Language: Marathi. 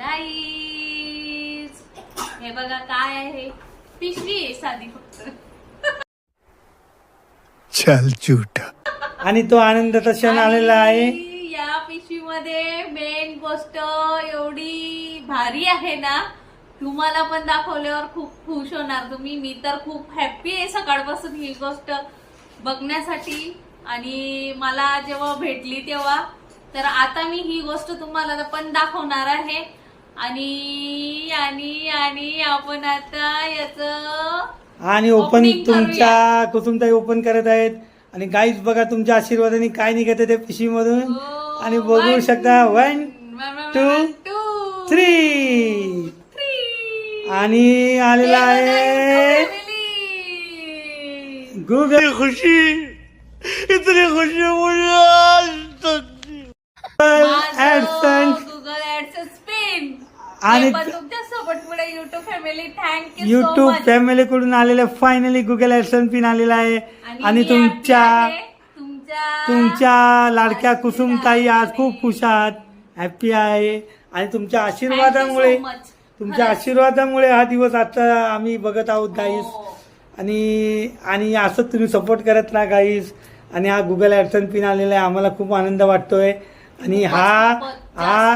गाईज हे बघा काय आहे. पिशवी आहे साधी फक्त. चल झूठा. आणि तो आनंदाचा क्षण आलेला आहे. या पिशवीमध्ये मेन गोष्ट एवढी भारी आहे ना तुम्हाला पण दाखवल्यावर खूप खुश होणार तुम्ही. मी तर खूप हॅप्पी आहे सकाळपासून ही गोष्ट बघण्यासाठी. आणि मला जेव्हा भेटली तेव्हा तर आता मी ही गोष्ट तुम्हाला पण दाखवणार आहे. आणि आणि आणि आपण आता याच आणि ओपन Opening तुमच्या कुसुमताई ओपन करत आहेत. आणि गाईज बघा तुमच्या आशीर्वादाने काय निघत त्या पिशवीमधून हो, आणि बघू शकता वन two, टू थ्री आणि आलेला आहे गुगल. खुशी इतनी खुशी मुझे. आणि तुमच्या YouTube family thank you YouTube family कडून आलेल्या फायनली गुगल ऍडसन पिन आलेला आहे. आणि तुमच्या तुमच्या लाडक्या कुसुमताई आज खूप खुश आहात. हॅपी आहे. आणि तुमच्या आशीर्वादामुळे. तुमच्या. आशीर्वादामुळे हा दिवस आता आम्ही बघत आहोत गाईस हो. आणि आणि असंच तुम्ही सपोर्ट करत राहा गाईस आणि हा गुगल ऍडसन पिन आलेला आहे. आम्हाला खूप आनंद वाटतोय. आणि हा हा